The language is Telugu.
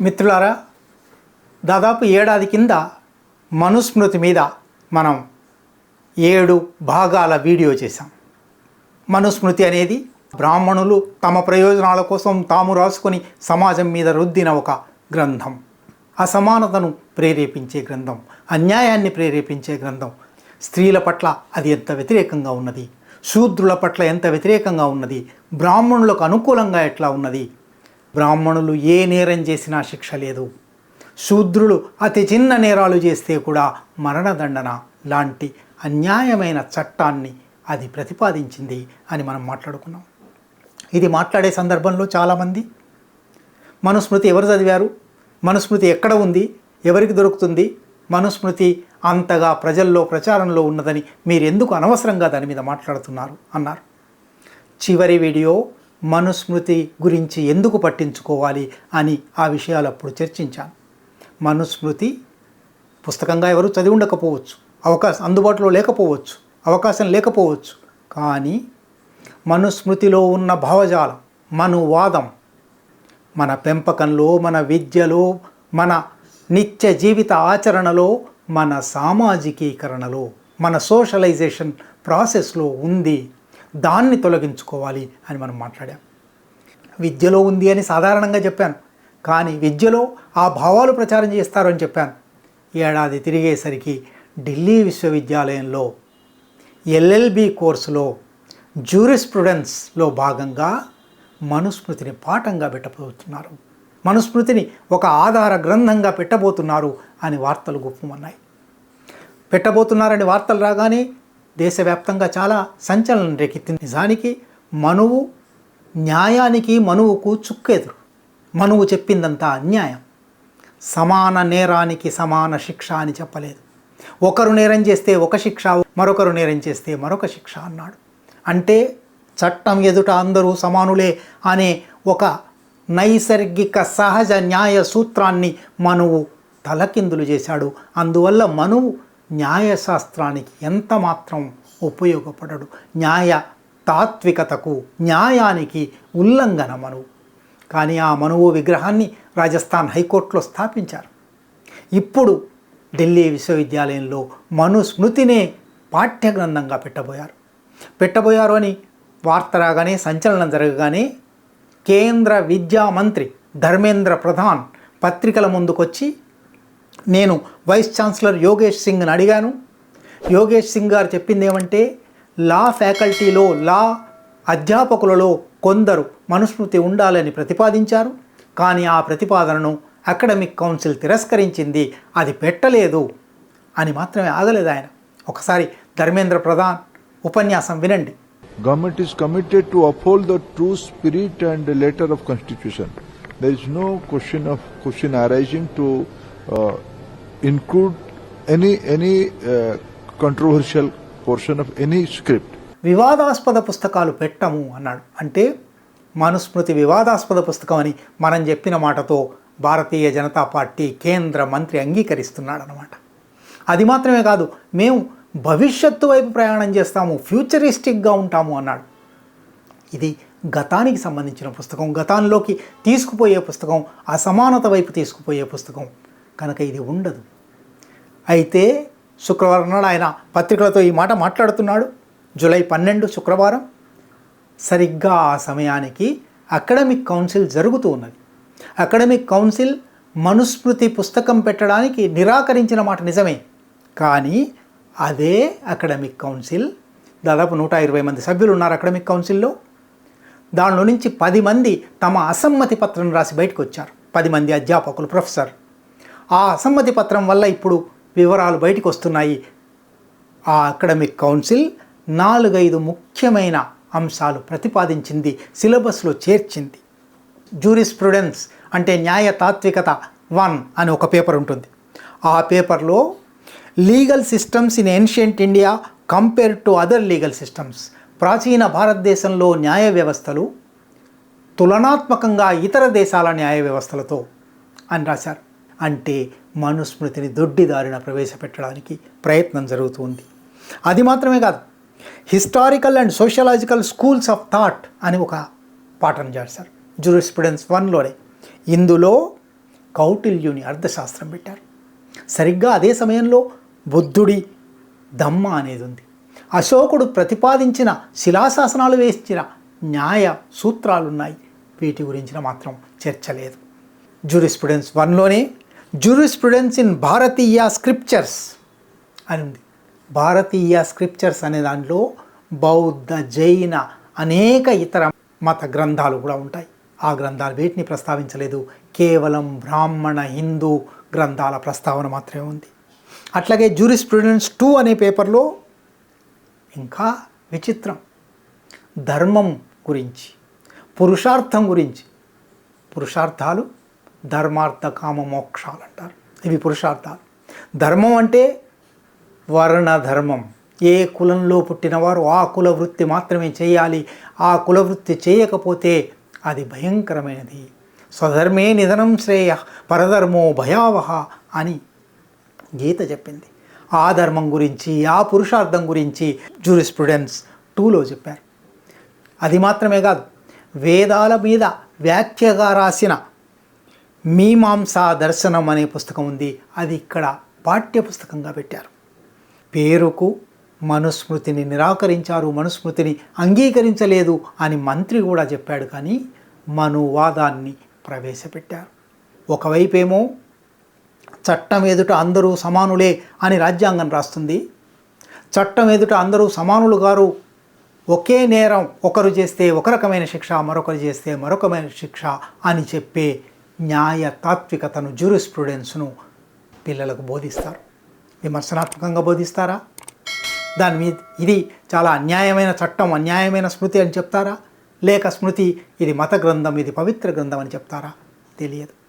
మిత్రులారా దాదాపు ఏడాది కింద మనుస్మృతి మీద మనం ఏడు భాగాల వీడియో చేశాం. మనుస్మృతి అనేది బ్రాహ్మణులు తమ ప్రయోజనాల కోసం తాము రాసుకొని సమాజం మీద రుద్దిన ఒక గ్రంథం. అసమానతను ప్రేరేపించే గ్రంథం అన్యాయాన్ని ప్రేరేపించే గ్రంథం. స్త్రీల పట్ల అది ఎంత వ్యతిరేకంగా ఉన్నది? శూద్రుల పట్ల ఎంత వ్యతిరేకంగా ఉన్నది? బ్రాహ్మణులకు అనుకూలంగా ఎట్లా ఉన్నది? బ్రాహ్మణులు ఏ నేరం చేసినా శిక్ష లేదు. శూద్రులు అతి చిన్న నేరాలు చేస్తే కూడా మరణదండన. లాంటి అన్యాయమైన చట్టాన్ని అది ప్రతిపాదించింది అని మనం మాట్లాడుకున్నాం. ఇది మాట్లాడే సందర్భంలో చాలామంది మనుస్మృతి ఎవరు చదివారు? మనుస్మృతి ఎక్కడ ఉంది? ఎవరికి దొరుకుతుంది? మనుస్మృతి అంతగా ప్రజల్లో ప్రచారంలో ఉన్నదని మీరెందుకు అనవసరంగా దాని మీద మాట్లాడుతున్నారు? అన్నారు. చివరి వీడియో మనుస్మృతి గురించి ఎందుకు పట్టించుకోవాలి అని ఆ విషయాలు అప్పుడు చర్చించాను. మనుస్మృతి పుస్తకంగా ఎవరు చదివి ఉండకపోవచ్చు అవకాశం అందుబాటులో లేకపోవచ్చు. అవకాశం లేకపోవచ్చు. కానీ మనుస్మృతిలో ఉన్న భావజాలం మనువాదం మన పెంపకంలో మన విద్యలో మన నిత్య జీవిత ఆచరణలో మన సామాజికీకరణలో మన సోషలైజేషన్ ప్రాసెస్లో ఉంది దాన్ని తొలగించుకోవాలి అని మనం మాట్లాడాం. విద్యలో ఉంది అని సాధారణంగా చెప్పాను. కానీ విద్యలో ఆ భావాలు ప్రచారం చేస్తారు అని చెప్పాను. ఏడాది తిరిగేసరికి ఢిల్లీ విశ్వవిద్యాలయంలో ఎల్ఎల్బి కోర్సులో జ్యూరిస్ప్రుడెన్స్లో భాగంగా మనుస్మృతిని పాఠంగా పెట్టబోతున్నారు. మనుస్మృతిని ఒక ఆధార గ్రంథంగా పెట్టబోతున్నారు అని వార్తలు గుప్పమన్నాయి. పెట్టబోతున్నారని వార్తలు రాగానే దేశవ్యాప్తంగా చాలా సంచలనం రేకెత్తింది. నిజానికి మనువు న్యాయానికి మనువుకు చుక్కెదురు. మనువు చెప్పిందంతా అన్యాయం. సమాన నేరానికి సమాన శిక్ష అని చెప్పలేదు. ఒకరు నేరం చేస్తే ఒక శిక్ష మరొకరు నేరం చేస్తే మరొక శిక్ష అన్నాడు. అంటే చట్టం ఎదుట అందరూ సమానులే అనే ఒక నైసర్గిక సహజ న్యాయ సూత్రాన్ని మనువు తలకిందులు చేశాడు. అందువల్ల మనువు న్యాయశాస్త్రానికి ఎంత మాత్రం ఉపయోగపడడు. న్యాయ తాత్వికతకు న్యాయానికి ఉల్లంఘన మనువు. కానీ ఆ మనువు విగ్రహాన్ని రాజస్థాన్ హైకోర్టులో స్థాపించారు. ఇప్పుడు ఢిల్లీ విశ్వవిద్యాలయంలో మనుస్మృతినే పాఠ్యగ్రంథంగా పెట్టబోయారు. పెట్టబోయారు అని వార్త రాగానే సంచలనం జరగగానే కేంద్ర విద్యా మంత్రి ధర్మేంద్ర ప్రధాన్ పత్రికల ముందుకొచ్చి నేను వైస్ ఛాన్సలర్ యోగేష్ సింగ్ని అడిగాను. యోగేష్ సింగ్ గారు చెప్పింది ఏమంటే లా ఫ్యాకల్టీలో లా అధ్యాపకులలో కొందరు మనుస్మృతి ఉండాలని ప్రతిపాదించారు. కానీ ఆ ప్రతిపాదనను అకాడమిక్ కౌన్సిల్ తిరస్కరించింది. అది పెట్టలేదు అని మాత్రమే ఆగలేదు ఆయన. ఒకసారి ధర్మేంద్ర ప్రధాన్ ఉపన్యాసం వినండి. Government is committed to uphold the true spirit and letter of Constitution. There is no question of question arising to uh, include any any uh, controversial portion of any script. వివాదాస్పద పుస్తకాలు పెట్టము అన్నాడు అంటే మనుస్మృతి వివాదాస్పద పుస్తకం అని మనం చెప్పిన మాటతో భారతీయ జనతా పార్టీ కేంద్ర మంత్రి అంగీకరిస్తున్నాడు అనమాట అది మాత్రమే కాదు మేము భవిష్యత్తు వైపు ప్రయాణం చేస్తాము ఫ్యూచరిస్టిక్గా ఉంటాము అన్నాడు. ఇది గతానికి సంబంధించిన పుస్తకం గతాల్లోకి తీసుకుపోయే పుస్తకం అసమానత వైపు తీసుకుపోయే పుస్తకం. కనుక ఇది ఉండదు. అయితే శుక్రవారం నాడు ఆయన పత్రికలతో ఈ మాట మాట్లాడుతున్నాడు. జూలై పన్నెండు శుక్రవారం. సరిగ్గా ఆ సమయానికి అకాడమిక్ కౌన్సిల్ జరుగుతూ ఉన్నది. అకాడమిక్ కౌన్సిల్ మనుస్మృతి పుస్తకం పెట్టడానికి నిరాకరించిన మాట నిజమే. కానీ అదే అకాడమిక్ కౌన్సిల్. దాదాపు నూట ఇరవై మంది సభ్యులు ఉన్నారు అకాడమిక్ కౌన్సిల్లో. దానిలో నుంచి పది మంది తమ అసమ్మతి పత్రం రాసి బయటకు వచ్చారు పది మంది అధ్యాపకులు ప్రొఫెసర్. ఆ అసమ్మతి పత్రం వల్ల ఇప్పుడు వివరాలు బయటకు వస్తున్నాయి ఆ అకాడమిక్ కౌన్సిల్ నాలుగైదు ముఖ్యమైన అంశాలు ప్రతిపాదించింది సిలబస్లో చేర్చింది. జూరిస్ప్రుడెన్స్ అంటే న్యాయ తాత్వికత వన్ అని ఒక పేపర్ ఉంటుంది. ఆ పేపర్లో legal systems in ancient India compare to other legal systems. ప్రాచీన భారతదేశంలో న్యాయ వ్యవస్థలు తులనాత్మకంగా ఇతర దేశాల న్యాయ వ్యవస్థలతో అని రాశారు. అంటే మనుస్మృతిని దొడ్డిదారిన ప్రవేశపెట్టడానికి ప్రయత్నం జరుగుతుంది అది మాత్రమే కాదు historical and sociological schools of thought అని ఒక పాఠం చేశారు జూరిస్ప్రుడెన్స్ వన్లోనే ఇందులో కౌటిల్యుని అర్థశాస్త్రం పెట్టారు. సరిగ్గా అదే సమయంలో బుద్ధుడి దమ్మ అనేది ఉంది. అశోకుడు ప్రతిపాదించిన శిలాశాసనాలు వేసిన న్యాయ సూత్రాలున్నాయి. వీటి గురించిన మాత్రం చర్చ లేదు. జూరిస్ప్రుడెన్స్ వన్లోనే జూరిస్ప్రుడెన్స్ ఇన్ భారతీయ స్క్రిప్చర్స్ అని ఉంది. భారతీయ స్క్రిప్చర్స్ అనే దాంట్లో బౌద్ధ జైన అనేక ఇతర మత గ్రంథాలు కూడా ఉంటాయి. ఆ గ్రంథాలు వీటిని ప్రస్తావించలేదు. కేవలం బ్రాహ్మణ హిందూ గ్రంథాల ప్రస్తావన మాత్రమే ఉంది. అట్లాగే జూరిస్ప్రుడెన్స్ టూ అనే పేపర్లో ఇంకా విచిత్రం. ధర్మం గురించి పురుషార్థం గురించి. పురుషార్థాలు ధర్మార్థ కామ మోక్షాలు అంటారు. ఇవి పురుషార్థాలు. ధర్మం అంటే వర్ణ ధర్మం. ఏ కులంలో పుట్టినవారు ఆ కుల వృత్తి మాత్రమే చేయాలి. ఆ కుల వృత్తి చేయకపోతే అది భయంకరమైనది. స్వధర్మే నిధనం శ్రేయ పరధర్మో భయావహ అని గీత చెప్పింది. ఆ ధర్మం గురించి ఆ పురుషార్థం గురించి జూరిస్ప్రుడెన్స్ టూలో చెప్పారు. అది మాత్రమే కాదు వేదాల మీద వ్యాఖ్యగా రాసిన మీమాంసా దర్శనం అనే పుస్తకం ఉంది. అది ఇక్కడ పాఠ్య పుస్తకంగా పెట్టారు. పేరుకు మనుస్మృతిని నిరాకరించారు మనుస్మృతిని అంగీకరించలేదు అని మంత్రి కూడా చెప్పాడు కానీ మనువాదాన్ని ప్రవేశపెట్టారు. ఒకవైపేమో చట్టం ఎదుట అందరూ సమానులే అని రాజ్యాంగం రాస్తుంది. చట్టం ఎదుట అందరూ సమానులు గారు ఒకే నేరం ఒకరు చేస్తే ఒక రకమైన శిక్ష మరొకరు చేస్తే మరొకమైన శిక్ష అని చెప్పే న్యాయ తాత్వికతను జూరిస్ప్రుడెన్స్ను పిల్లలకు బోధిస్తారు. విమర్శనాత్మకంగా బోధిస్తారా? దాని మీద ఇది చాలా అన్యాయమైన చట్టం అన్యాయమైన స్మృతి అని చెప్తారా? లేక స్మృతి ఇది మత గ్రంథం ఇది పవిత్ర గ్రంథం అని చెప్తారా? తెలియదు.